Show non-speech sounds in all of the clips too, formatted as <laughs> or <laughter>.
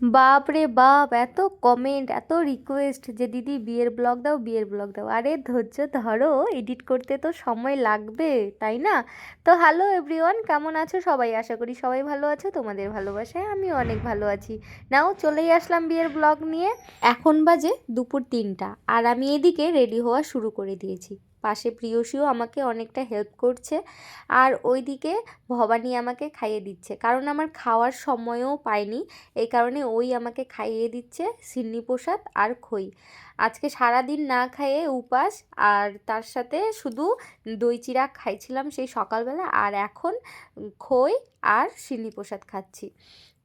বাপ রে বাপ, এত কমেন্ট এত রিকোয়েস্ট যে দিদি বিয়ের ব্লগ দাও, বিয়ের ব্লগ দাও। আরে ধৈর্য ধরো এডিট করতে তো সময় লাগবে, তাই না? তো হ্যালো এভরিওয়ান কেমন আছো সবাই? আশা করি সবাই ভালো আছো, তোমাদের ভালোবাসায় আমি অনেক ভালো আছি। নাও, চলেই আসলাম বিয়ের ব্লগ নিয়ে। এখন বাজে দুপুর তিনটা, আর আমি এদিকে রেডি হওয়া শুরু করে দিয়েছি। পাশে প্রিয়সীও আমাকে অনেকটা হেল্প করছে আর ওইদিকে ভবানী আমাকে খাইয়ে দিচ্ছে। কারণ আমার খাওয়ার সময়ও পাইনি, এই কারণে ওই আমাকে খাইয়ে দিচ্ছে সিন্নি প্রসাদ আর খই। আজকে সারাদিন না খাইয়ে উপাস, আর তার সাথে শুধু দই চিরা খাইছিলাম সেই সকালবেলা, আর এখন খই আর সিন্নি প্রসাদ খাচ্ছি।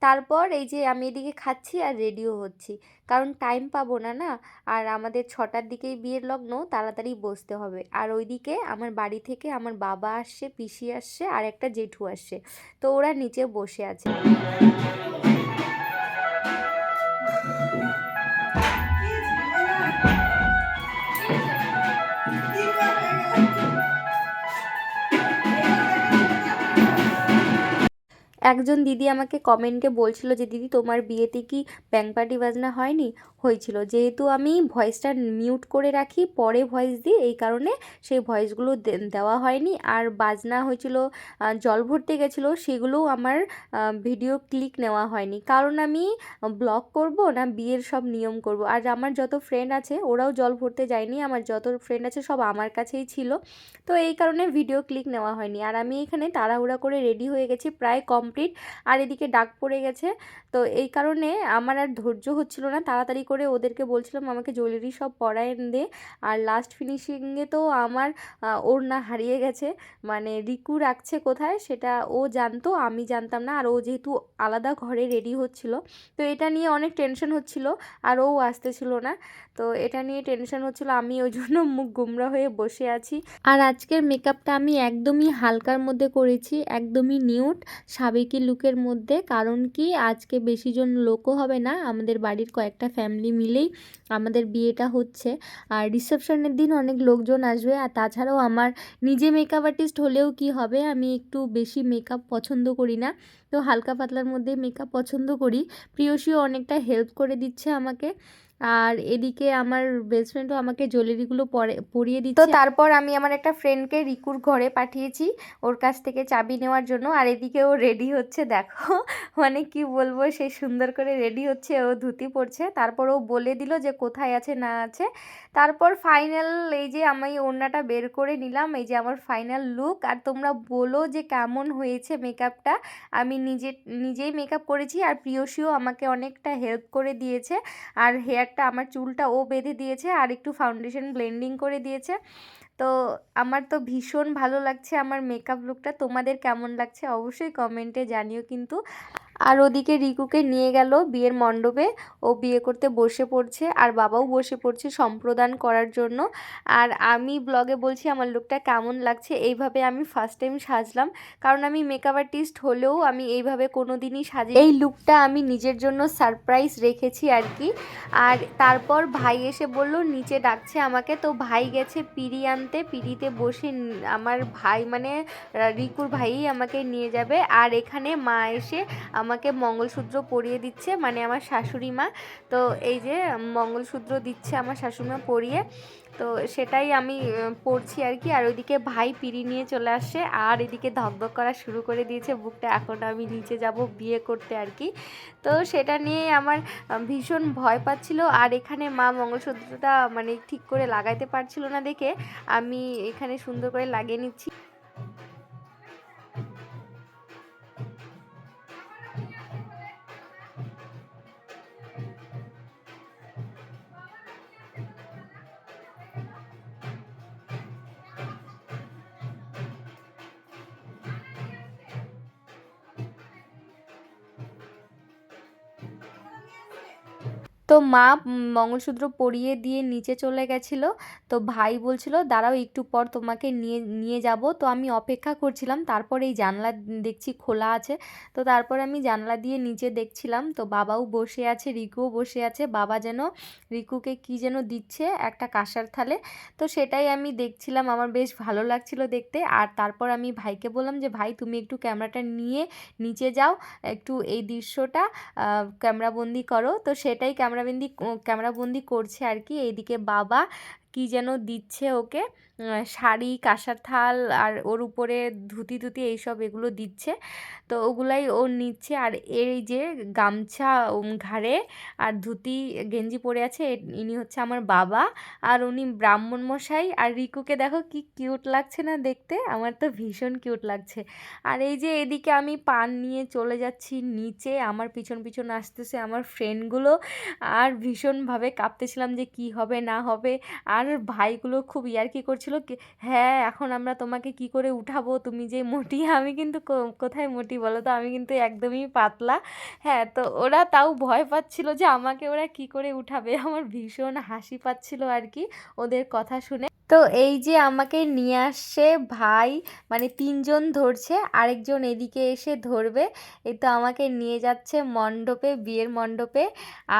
তারপর এই যে আমি এদিকে খাচ্ছি আর রেডিও হচ্ছি। কারণ টাইম পাবো না না? আর আমাদের ছটার দিকেই বিয়ের লগ্ন, তাড়াতাড়ি বসতে হবে। আর ওইদিকে আমার বাড়ি থেকে আমার বাবা আসছে, পিসি আসছে, আর একটা জেঠু আসছে। তো ওরা নিচে বসে আছে। একজন দিদি আমাকে কমেন্টে বলছিল যে দিদি তোমার বিয়েতে কি ব্যাং পার্টি বাজনা হয়নি? হয়েছিল। যেহেতু আমি ভয়েসটা মিউট করে রাখি, পরে ভয়েস দিই, এই কারণে সেই ভয়েসগুলো দেওয়া হয়নি। আর বাজনা হয়েছিল জল ভরতে গেছিল, সেগুলোও আমার ভিডিও ক্লিক নেওয়া হয়নি। কারণ আমি ব্লগ করব না, বিয়ের সব নিয়ম করব। আর আমার যত ফ্রেন্ড আছে, ওরাও জল ভরতে যায়নি। আমার যত ফ্রেন্ড আছে, সব আমার কাছেই ছিল। তো এই কারণে ভিডিও ক্লিক নেওয়া হয়নি। আর আমি এখানে তাড়াহুড়া করে রেডি হয়ে গেছি, প্রায় কমপ্লিট আর এদিকে ডাক পড়ে গেছে। তো এই কারণে আমার আর ধৈর্য হচ্ছিল না, তাড়াতাড়ি করে ওদেরকে বলছিলাম, আমাকে জুয়েলারি সব পরায় দে। আর লাস্ট ফিনিশিংয়ে তো আমার ওড়না হারিয়ে গেছে। মানে রিকু রাখছে কোথায় সেটা ও জানতো, আমি জানতাম না। আর ও যেহেতু আলাদা ঘরে রেডি হচ্ছিল, তো এটা নিয়ে অনেক টেনশন হচ্ছিল। আর ও আসতেছিল না, তো এটা নিয়ে টেনশন হচ্ছিল। আমি ওই জন্য মুখ গুমরা হয়ে বসে আছি। আর আজকের মেকআপটা আমি একদমই হালকার মধ্যে করেছি, একদমই নিউট সাবেকি লুকের মধ্যে। কারণ কি, আজকে বেশি জন লোকও হবে না, আমাদের বাড়ির কয়েকটা ফ্যামিলি মিলেই আমাদের বিয়েটা হচ্ছে। আর রিসেপশনের দিন অনেক লোকজন আসবে। আর তাছাড়াও আমার নিজে মেকআপ আর্টিস্ট হলেও কি হবে? আমি একটু বেশি মেকআপ পছন্দ করি না। তো হালকা পাতলার মধ্যে মেকআপ পছন্দ করি। প্রিয়সীও অনেকটা হেল্প করে দিচ্ছে আমাকে। আর এদিকে আমার বেস্ট ফ্রেন্ডও আমাকে জুয়েলারিগুলো পরে পরিয়ে দিচ্ছে। তো তারপর আমি আমার একটা ফ্রেন্ডকে রিকুর ঘরে পাঠিয়েছি ওর কাছ থেকে চাবি নেওয়ার জন্য। আর এদিকে ও রেডি হচ্ছে দেখো। <laughs> মানে কি বলব সে সুন্দর করে রেডি হচ্ছে ও ধুতি পড়ছে তারপর ও বলে দিল যে কোথায় আছে না আছে। তারপর ফাইনাল এই যে আমি ওড়নাটা বের করে নিলাম এই যে আমার ফাইনাল লুক আর তোমরা বলো যে কেমন হয়েছে মেকআপটা আমি নিজে নিজেই মেকআপ করেছি আর প্রিয়সীও আমাকে অনেকটা হেল্প করে দিয়েছে। আর হেয়ার একটা আমার চুলটা ও বেঁধে দিয়েছে আর একটু ফাউন্ডেশন ব্লেন্ডিং করে দিয়েছে। তো আমার তো ভীষণ ভালো লাগছে আমার মেকআপ লুকটা তোমাদের কেমন লাগছে? অবশ্যই কমেন্টে জানিও কিন্তু। আর ওদিকে রিকুকে নিয়ে গেল বিয়ের মণ্ডপে। ও বিয়ে করতে বসে পড়ছে আর বাবাও বসে পড়ছে সম্প্রদান করার জন্য। আর আমি ব্লগে বলছি, আমার লুকটা কেমন লাগছে? এইভাবে আমি ফার্স্ট টাইম সাজলাম। কারণ আমি মেকআপ আর্টিস্ট হলেও আমি এইভাবে কোনো দিনই সাজি এই লুকটা আমি নিজের জন্য সারপ্রাইজ রেখেছি আর কি। আর তারপর ভাই এসে বলল, নিচে ডাকছে আমাকে। তো ভাই গেছে পিড়ি আনতে। পিড়িতে বসে আমার ভাই মানে রিকুর ভাই আমাকে নিয়ে যাবে। আর এখানে মা এসে আমাকে মঙ্গলসূত্র পরিয়ে দিচ্ছে মানে আমার শাশুড়ি মা। তো এই যে মঙ্গলসূত্র দিচ্ছে আমার শাশুড়ি মা পরিয়ে, তো সেটাই আমি পড়ছি আর কি। আর ওইদিকে ভাই পিড়ি নিয়ে চলে আসছে, আর এদিকে ধকধক করা শুরু করে দিয়েছে বুকটা। এখন আমি নিচে যাব বিয়ে করতে আর কি। তো সেটা নিয়ে আমার ভীষণ ভয় পাচ্ছিল। আর এখানে মা মঙ্গলসূত্রটা মানে ঠিক করে লাগাইতে পারছিল না দেখে। আমি এখানে সুন্দর করে লাগিয়ে নিচ্ছি। তো মা মঙ্গলসূত্র পরিয়ে দিয়ে নিচে চলে গেছিল। তো ভাই বলছিল, দাঁড়াও একটু পর তোমাকে নিয়ে নিয়ে যাব। তো আমি অপেক্ষা করছিলাম, তারপর এই জানলা দেখছি খোলা আছে। তো তারপর আমি জানলা দিয়ে নিচে দেখছিলাম, তো বাবাও বসে আছে, রিকুও বসে আছে। বাবা যেন, রিকুকে কি যেন দিচ্ছে একটা কাঁসার থালে। তো সেটাই আমি দেখছিলাম, আমার বেশ ভালো লাগছিল দেখতে। আর তারপর আমি ভাইকে বললাম যে, ভাই, তুমি একটু ক্যামেরাটা নিয়ে নিচে যাও, একটু এই দৃশ্যটা ক্যামেরাবন্দি করো। তো সেটাই ক্যামেরাবন্দি ক্যামেরাবন্দি করছে আর কি। এইদিকে বাবা কি যেন দিচ্ছে ওকে। শাড়ি, কাঁসার থাল আর ওর উপরে ধুতি ধুতি এইসব এগুলো দিচ্ছে। তো ওগুলাই ও নিচ্ছে আর এই যে গামছা ঘাড়ে আর ধুতি, গেঞ্জি পরে আছে ইনি হচ্ছে আমার বাবা আর উনি ব্রাহ্মণ মশাই। আর রিকুকে দেখো কি কিউট লাগছে না দেখতে, আমার তো ভীষণ কিউট লাগছে। আর এই যে এদিকে আমি পান নিয়ে চলে যাচ্ছি নিচে, আমার পিছন পিছন আসতেছে আমার ফ্রেন্ডগুলো আর ভীষণভাবে কাঁপতেছিলাম যে কি হবে না হবে। আর ভাইগুলো খুব ইয়ার্কি করছিল হ্যাঁ এখন আমরা তোমাকে কি করে উঠাবো? তুমি যে মোটি, <laughs> আমি কিন্তু কোথায় মোটি বলো তো? আমি কিন্তু একদমই পাতলা। হ্যাঁ তো ওরা তাও ভয় পাচ্ছিল যে আমাকে ওরা কি করে উঠাবে? <laughs> আমার ভীষণ হাসি পাচ্ছিল আর কি ওদের কথা শুনে। তো এই যে আমাকে নিয়ে আসছে ভাই মানে তিনজন ধরছে, আরেকজন এদিকে এসে ধরবে। এই তো আমাকে নিয়ে যাচ্ছে মণ্ডপে, বিয়ের মণ্ডপে।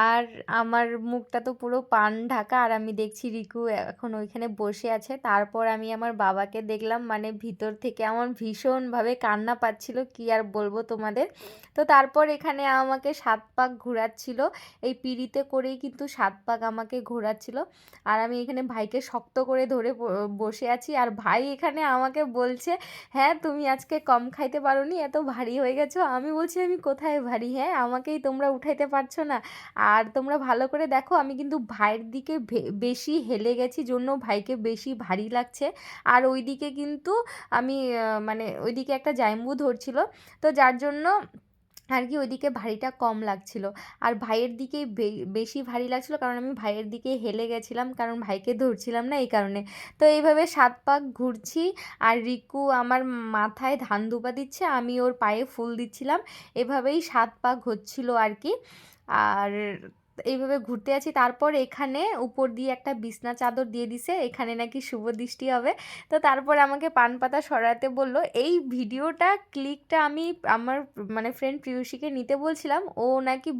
আর আমার মুখটা তো পুরো পান ঢাকা। আর আমি দেখছি রিকু এখন ওইখানে বসে আছে। তারপর আমি আমার বাবাকে দেখলাম মানে ভিতর থেকে আমার ভীষণভাবে কান্না পাচ্ছিল, কি আর বলব তোমাদের? তো তারপর এখানে আমাকে সাত পাক ঘোরাচ্ছিল। এই পিড়িতে করেই কিন্তু সাত পাক আমাকে ঘোরাচ্ছিল। আর আমি এখানে ভাইকে শক্ত করে ধরে বসে আছি। আর ভাই এখানে আমাকে বলছে হ্যাঁ তুমি আজকে কম খাইতে পারোনি, এত ভারী হয়ে গেছো। আমি বলছি, আমি কোথায় ভারী? হ্যাঁ আমাকেই তোমরা উঠাইতে পারছ না। আর তোমরা ভালো করে দেখো, আমি কিন্তু ভাইয়ের দিকে বেশি হেলে গেছি জন্য ভাইকে বেশি ভারী লাগছে। আর ওইদিকে কিন্তু আমি মানে ওইদিকে একটা জাইম্বু ধরছিল, তো যার জন্য আর কি ওইদিকে ভারীটা কম লাগছিল। আর ভাইয়ের দিকেই বেশি ভারী লাগছিল, কারণ আমি ভাইয়ের দিকে হেলে গেছিলাম, কারণ ভাইকে ধরছিলাম না এই কারণে। তো এইভাবে সাত পাক ঘুরছি, আর রিকু আমার মাথায় ধান দুপা দিচ্ছে, আমি ওর পায়ে ফুল দিচ্ছিলাম। এভাবেই সাত পাক হচ্ছিল আর কি। আর এইভাবে ঘুরতে আছি তারপর এখানে উপর দিয়ে একটা বিছনা চাদর দিয়ে দিছে। এখানে নাকি শুভ দৃষ্টি হবে। তো তারপর আমাকে পান পাতা সরাতে বলল, এই ভিডিওটা ক্লিকটা আমি আমার মানে ফ্রেন্ড প্রিয়সীকে নিতে বলছিলাম। ও নাকি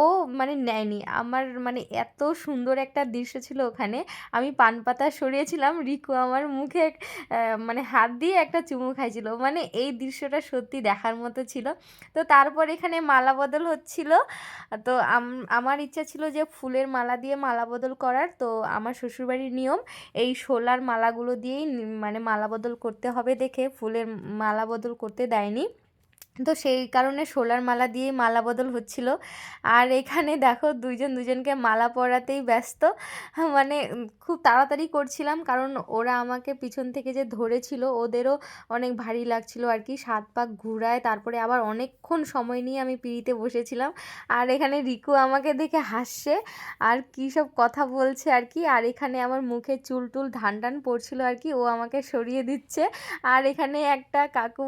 ও মানে নেয়নি। আমার মানে এত সুন্দর একটা দৃশ্য ছিল ওখানে। আমি পান পাতা সরিয়েছিলাম। রিকু আমার মুখে মানে হাত দিয়ে একটা চুমু খাইছিল। মানে এই দৃশ্যটা সত্যি দেখার মতো ছিল। তো তারপর এখানে মালা বদল হচ্ছিল। তো আমার ইচ্ছা ছিল যে ফুলের মালা দিয়ে মালা বদল করার, তো আমার শ্বশুরবাড়ির নিয়ম, এই শোলার মালাগুলো দিয়েই মানে মালা বদল করতে হবে দেখে, ফুলের মালা বদল করতে দেয়নি। তো সেই কারণে সোলার মালা দিয়েই মালা বদল হচ্ছিল। আর এখানে দেখো দুইজন দুজনকে মালা পরাতেই ব্যস্ত। মানে খুব তাড়াতাড়ি করছিলাম কারণ ওরা আমাকে পিছন থেকে যে ধরেছিল ওদেরও অনেক ভারী লাগছিল আর কি। সাত পাক ঘুরায় তারপরে আবার অনেকক্ষণ সময় নিয়ে আমি পিড়িতে বসেছিলাম। আর এখানে রিকু আমাকে দেখে হাসছে আর কী সব কথা বলছে আর কি। আর এখানে আমার মুখে চুল টুল ধান টান পড়ছিল আর কি। ও আমাকে সরিয়ে দিচ্ছে। আর এখানে একটা কাকু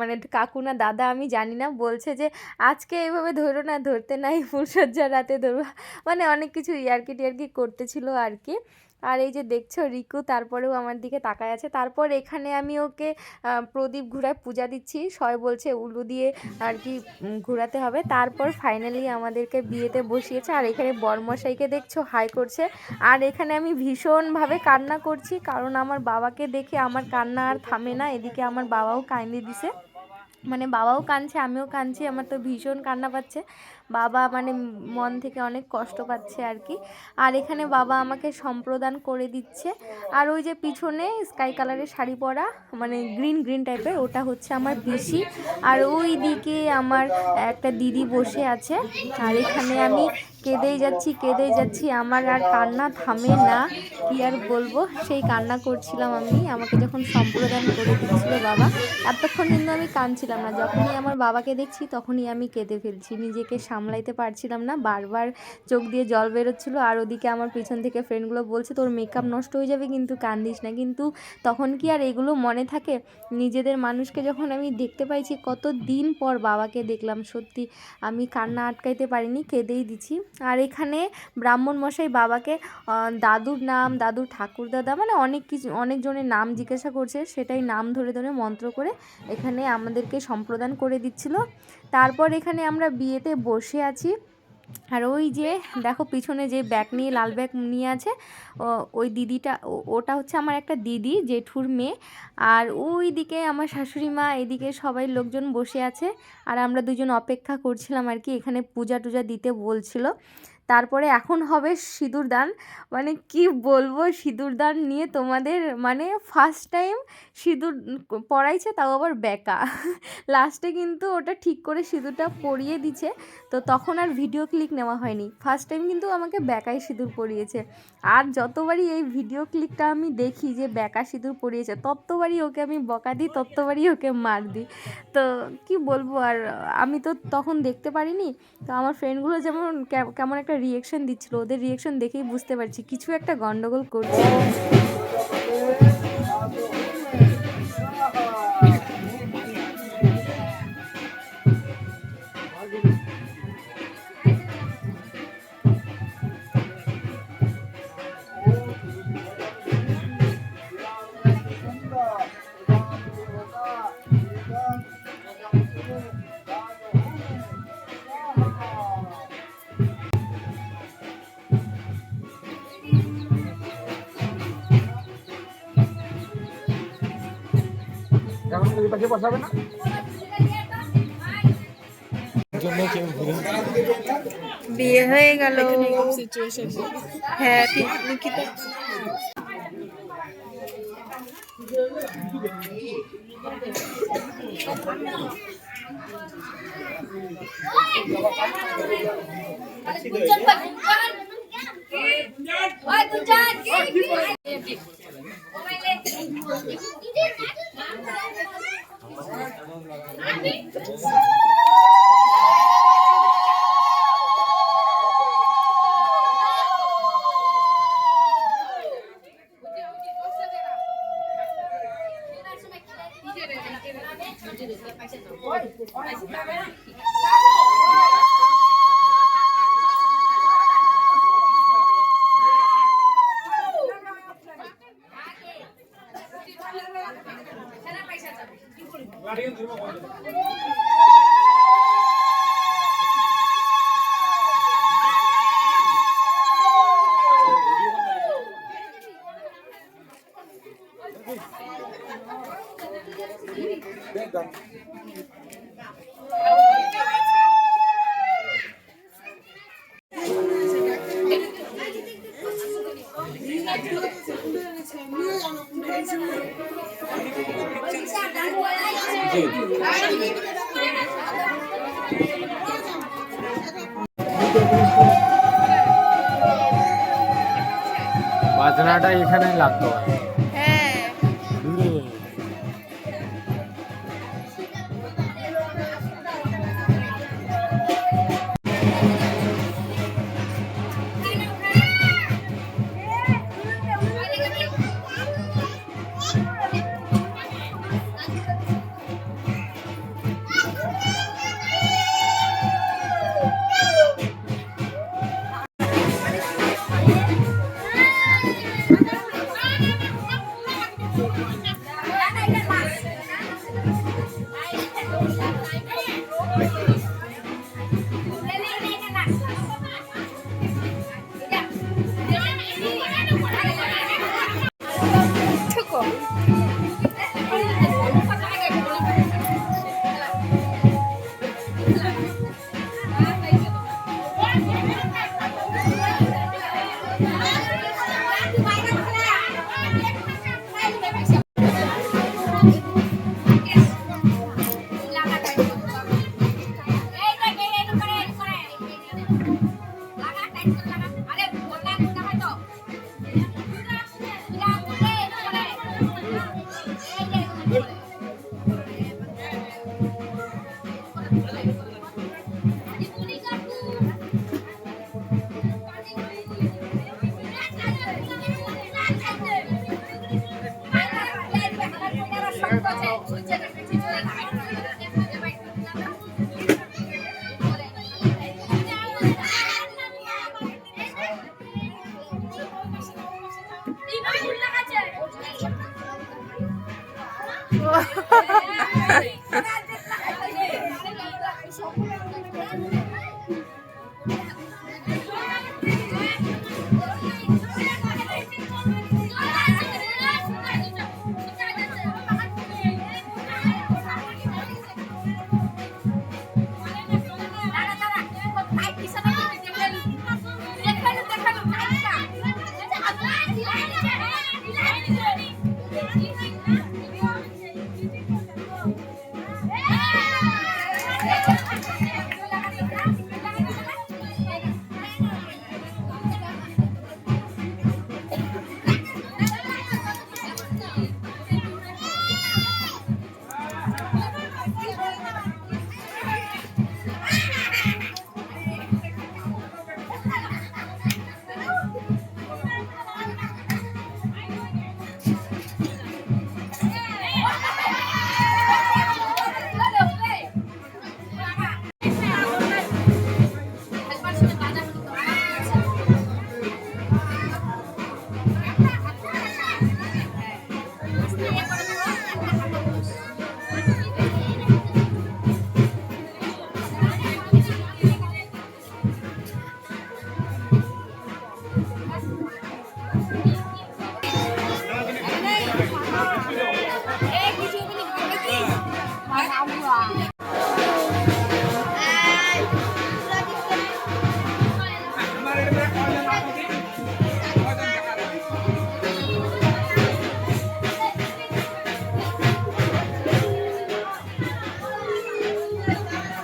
মানে কাকু না দাদা আমি জানি না। বলছে যে, আজকে এইভাবে ধরো না, ধরতে নাই ফুলসজ্জার রাতে ধরো। মানে অনেক কিছু ইয়ার্কি টিয়ার্কি করতেছিল আর কি আর এই যে দেখছ রিকু, তারপরেও আমার দিকে তাকায় আছে। তারপর এখানে আমি ওকে প্রদীপ ঘুরায় পূজা দিচ্ছি। সবাই বলছে উলু দিয়ে আর কি ঘুরাতে হবে। তারপর ফাইনালি আমাদেরকে বিয়েতে বসিয়েছে। আর এখানে বরমশাইকে দেখছ, হাই করছে। আর এখানে আমি ভীষণভাবে কান্না করছি, কারণ আমার বাবাকে দেখে আমার কান্না আর থামে না। এদিকে আমার বাবাও কাইন্দি দিছে। মানে বাবাও কাঁদছে, আমিও কাঁদছি, আমার তো ভীষণ কান্না পাচ্ছে। বাবা মানে মন থেকে অনেক কষ্ট পাচ্ছে আর কি। আর এখানে বাবা আমাকে সম্প্রদান করে দিচ্ছে। আর ওই যে পিছনে স্কাই কালারের শাড়ি পরা মানে গ্রিন গ্রিন টাইপের, ওটা হচ্ছে আমার পিসি। আর ওই দিকে আমার একটা দিদি বসে আছে। আর এখানে আমি কেঁদেই যাচ্ছি কেঁদেই যাচ্ছি, আমার আর কান্না থামে না। কি আর বলব? সেই কান্না করছিলাম আমি। আমাকে যখন সম্প্রদান করে দিচ্ছিল বাবা, এতক্ষণ কিন্তু আমি কাঁদছিলাম না। যখনই আমার বাবাকে দেখছি, তখনই আমি কেঁদে ফেলছি। নিজেকে সামলাইতে পারছিলাম না। বারবার চোখ দিয়ে জল বেরোচ্ছিলো। আর ওদিকে আমার পিছন থেকে ফ্রেন্ডগুলো বলছে, তোর মেকআপ নষ্ট হয়ে যাবে, কিন্তু কান্দিস না। কিন্তু তখন কি আর এগুলো মনে থাকে? নিজেদের মানুষকে যখন আমি দেখতে পাইছি কত দিন পর বাবাকে দেখলাম। সত্যি, আমি কান্না আটকাইতে পারিনি, কেঁদেই দিছি। আর এখানে ব্রাহ্মণ মশাই বাবাকে দাদুর নাম, দাদুর ঠাকুর দাদা মানে অনেক কিছু অনেকজনের নাম জিজ্ঞাসা করছে, সেটাই নাম ধরে ধরে মন্ত্র করে এখানে আমাদেরকে সম্প্রদান করে দিচ্ছিল। তারপর এখানে আমরা বিয়েতে বসে আছি। আর ওই যে, দেখো পিছনে যে ব্যাগ নিয়ে, লাল ব্যাগ নিয়ে আছে ওই দিদিটা ওটা হচ্ছে আমার একটা দিদি, জেঠুর মেয়ে। আর ওই দিকে আমার শাশুড়ি মা, এদিকে সবাই লোকজন বসে আছে। আর আমরা দুজন অপেক্ষা করছিলাম আর কি, এখানে পূজা টুজা দিতে বলছিল। তারপরে এখন হবে সিঁদুর দান। মানে কি বলব, সিঁদুর দান নিয়ে তোমাদের মানে ফার্স্ট টাইম সিঁদুর পড়াইছে, তাও আবার বেকা। লাস্টে কিন্তু ওটা ঠিক করে সিঁদুরটা পরিয়ে দিছে। তো তখন আর ভিডিও ক্লিক নেওয়া হয়নি। ফার্স্ট টাইম কিন্তু আমাকে বেকাই সিঁদুর পরিয়েছে। আর যতবারই এই ভিডিও ক্লিকটা আমি দেখি যে বেকা সিঁদুর পরিয়েছে, ততবারই ওকে আমি বকা দিই, ততবারই ওকে মার দিই। তো কি বলব আর আমি তো তখন দেখতে পারিনি। তো আমার ফ্রেন্ডগুলো যেমন কেমন একটা রিয়েকশন দিচ্ছিল, ওদের রিয়েকশন দেখেই বুঝতে পারছি, কিছু একটা গন্ডগোল করছে। এখন ওই পাশে বসাবে না বিয়ে হয়ে গেল হ্যাঁ ঠিক নিকিতা বাজনাটা এখানে লাগতো। Yeah. <laughs>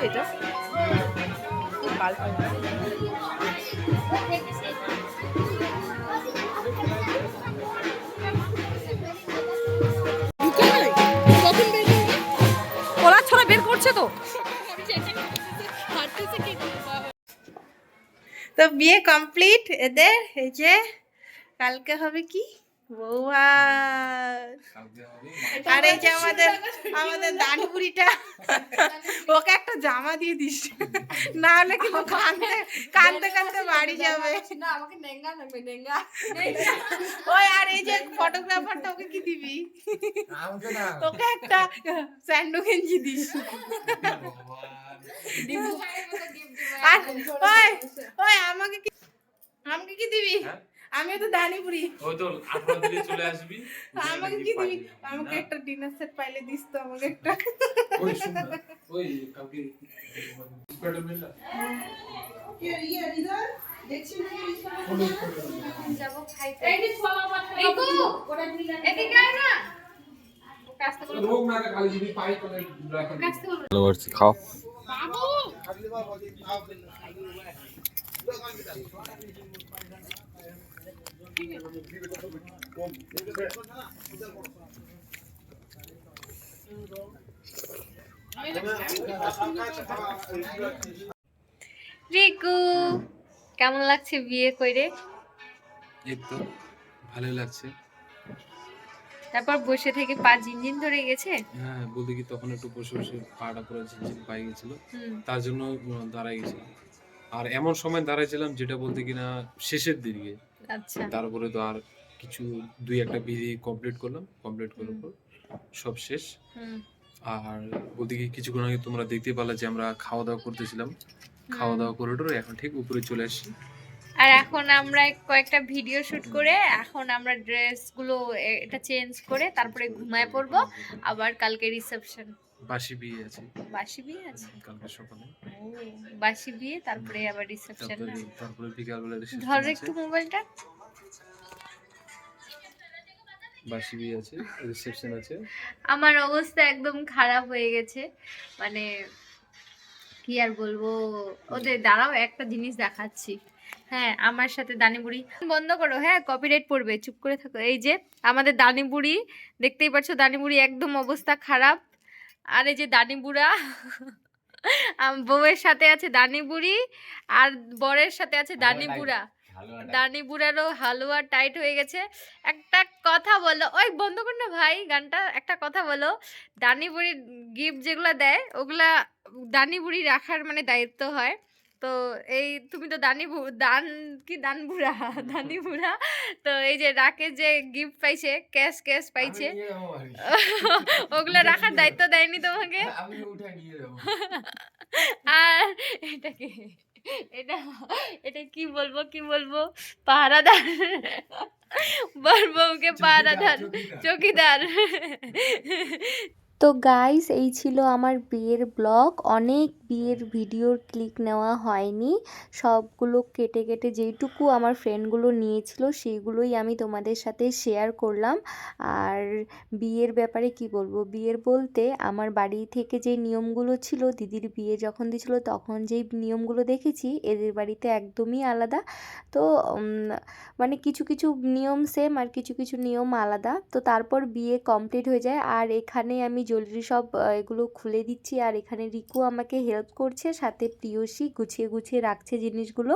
এটা? বের করছে তো। তো বিয়ে কমপ্লিট এদের এই যে কালকে হবে কি? বৌমা আর এই যে আমাদের আমাদের দানপুরিটা ওকে একটা জামা দিয়ে দিস। না হলে কিন্তু কানতে কানতে কানতে বাড়ি যাবে। না আমাকে নেঙ্গা লাগবে নেঙ্গা ওই আর এই যে ফটোগ্রাফারটা ওকে কি দিবি? ওকে একটা স্যান্ডো গেঞ্জি দিস। আর ওই ওই আমাকে কি আমাকে কি দিবি? আমি তো দানিপুরি ওই তো আঠারো দিনে চলে আসবি। <laughs> আমাকে কি দিবি? আমাকে একটা ডিনার সেট পাইলে দিস তো আমাকে একটা। ওই ওই কালকে স্পাইডারম্যানটা রোগ না। খালি যদি পাই তাহলে রাখা ভালো করছি খাও। রিকু কেমন লাগছে বিয়ে করে? এই তো ভালোই লাগছে। তারপর বসে থেকে পা জিনজিন ধরে গেছে? হ্যাঁ বলতে কি তখন একটু বসে বসে পাটা পুরো ঝিনঝিন পাই গেছিল। তার জন্য দাঁড়াই গেছিলাম। আর এমন সময় দাঁড়াইছিলাম যেটা বলতে কিনা শেষের দিকে। আচ্ছা। তারপরে তো আর কিছু দুই একটা বিধি কমপ্লিট করলাম কমপ্লিট করার পর সব শেষ। হুম। আর বলতে কি কিছুক্ষণ আগে তোমরা দেখতে পারলে যে আমরা খাওয়া দাওয়া করতেছিলাম। খাওয়া দাওয়া করে টোরে এখন ঠিক উপরে চলে আসছি। আর এখন আমরা কয়েকটা ভিডিও শুট করে এখন আমরা ড্রেসগুলো এটা চেঞ্জ করে তারপরে ঘুমায় পড়ব। আবার কালকে রিসেপশন বাসি বিয়ে আছে। বাসি বিয়ে আছে? কালকে সকালে। বাসি বিয়ে তারপরে আবার রিসেপশন তারপরে বিকাল বেলা ধর একটু মোবাইলটা। বাসি বিয়ে আছে রিসেপশন আছে। আমার অবস্থা একদম খারাপ হয়ে গেছে। মানে কি আর বলব? ওদের দাঁড়াও একটা জিনিস দেখাচ্ছি। হ্যাঁ আমার সাথে দানিবুড়ি। বন্ধ করো হ্যাঁ কপিরাইট পড়বে চুপ করে থাকো। এই যে আমাদের দানিবুড়ি দেখতেই পাচ্ছ দানিবুড়ি একদম অবস্থা খারাপ। আর এই যে দানি বুড়া বউয়ের সাথে আছে দানি বুড়ি আর বরের সাথে আছে দানিবুড়া দানি বুড়ারও হালুয়া টাইট হয়ে গেছে। একটা কথা বলো ওই বন্ধ কর না ভাই গানটা একটা কথা বলো দানি বুড়ির গিফট যেগুলো দেয় ওগুলা দানি বুড়ি রাখার মানে দায়িত্ব হয়। তো এই তুমি তো দানি দান কি? দান বুড়া <laughs> দানি বুড়া। তো এই যে রাকেশ যে গিফট পাইছে ক্যাশ ক্যাশ পাইছে। <laughs> ওগুলো রাখার দায়িত্ব দেয়নি তোমাকে? আমি উঠে নিয়ে যাব। <laughs> আর এটা এটা কি বলব কি বলব? পাহারাদার। বলব ওকে পাহারাদার চকিদার। তো গাইস এই ছিল আমার বিয়ের ব্লগ অনেক বিয়ের ভিডিওর ক্লিক নেওয়া হয়নি। সবগুলো কেটে কেটে যেইটুকু আমার ফ্রেন্ডগুলো নিয়েছিল, সেইগুলোই আমি তোমাদের সাথে শেয়ার করলাম। আর বিয়ের ব্যাপারে কি বলব? বিয়ের বলতে আমার বাড়ি থেকে যে নিয়মগুলো ছিল, দিদির বিয়ে যখন দিয়েছিল তখন যেই নিয়মগুলো দেখেছি, এদের বাড়িতে একদমই আলাদা। তো মানে কিছু কিছু নিয়ম সেম আর কিছু কিছু নিয়ম আলাদা। তো তারপর বিয়ে কমপ্লিট হয়ে যায়। আর এখানে আমি জুয়েলারি সব এগুলো খুলে দিচ্ছি। আর এখানে রিকু আমাকে হেল্প করছে, সাথে প্রিয়সী গুছিয়ে গুছিয়ে রাখছে জিনিসগুলো।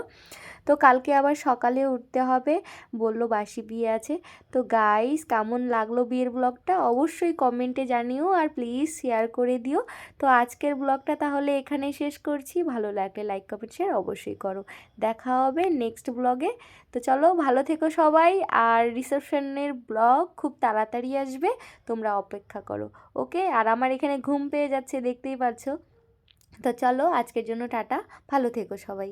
তো কালকে আবার সকালে উঠতে হবে, বলল বাসি বিয়ে আছে। তো গাইস কেমন লাগল বিয়ের ব্লগটা অবশ্যই কমেন্টে জানিও আর প্লিজ শেয়ার করে দিও। তো আজকের ব্লগটা তাহলে এখানে শেষ করছি। ভালো লাগলে লাইক কমেন্ট শেয়ার অবশ্যই করো। দেখা হবে নেক্সট ব্লগে তো চলো, ভালো থেকো সবাই। আর রিসেপশনের ব্লগ খুব তাড়াতাড়ি আসবে, তোমরা অপেক্ষা করো, ওকে? আর আমার এখানে ঘুম পেয়ে যাচ্ছে, দেখতেই পাচ্ছ তো চলো, আজকের জন্য টাটা। ভালো থেকো সবাই।